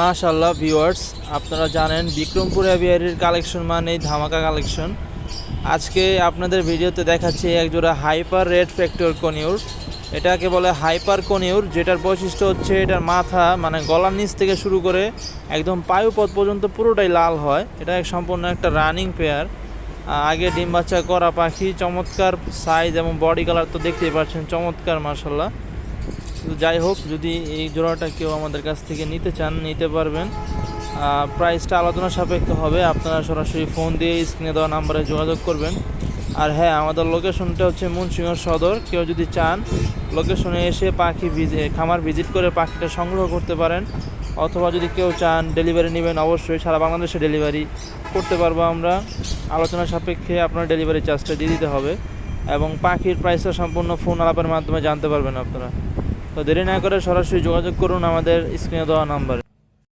মাশাল্লাহ ভিউয়ার্স, আপনারা জানেন বিক্রমপুর অ্যাভিয়ারির কালেকশন মানেই ধামাকা কালেকশন। আজকে আপনাদের ভিডিওতে দেখাচ্ছি একজোড়া হাইপার রেড ফ্যাক্টর কনিউর। এটাকে বলে হাইপার কনিউর, যেটার বৈশিষ্ট্য হচ্ছে এটার মাথা মানে গলার নিচ থেকে শুরু করে একদম পায়ুপথ পর্যন্ত পুরোটাই লাল হয়। এটা সম্পূর্ণ একটা রানিং পেয়ার। আগে ডিম বাচ্চা করা পাখি, চমৎকার সাইজ এবং বডি কালার তো দেখতেই পাচ্ছেন, চমৎকার মাশাল্লাহ যাই হোক, যদি এই জোড়াটা কেউ আমাদের কাছ থেকে নিতে চান, নিতে পারবেন। প্রাইসটা আলোচনা সাপেক্ষ হবে। আপনারা সরাসরি ফোন দিয়ে স্ক্রিনে দেওয়া নাম্বারে যোগাযোগ করবেন। আর হ্যাঁ আমাদের লোকেশনটা হচ্ছে মুন্সিংহ সদর। কেউ যদি চান লোকেশনে এসে পাখি ভিজি খামার ভিজিট করে পাখিটা সংগ্রহ করতে পারেন। অথবা যদি কেউ চান ডেলিভারি নেবেন, অবশ্যই সারা বাংলাদেশে ডেলিভারি করতে পারব আমরা। আলোচনা সাপেক্ষে আপনার ডেলিভারি চার্জটা দিয়ে দিতে হবে। এবং পাখির প্রাইসটা সম্পূর্ণ ফোন আলাপের মাধ্যমে জানতে পারবেন আপনারা। তো দেরি না করে সরাসরি যোগাযোগ করুন আমাদের স্ক্রিনে দেওয়া নাম্বারে।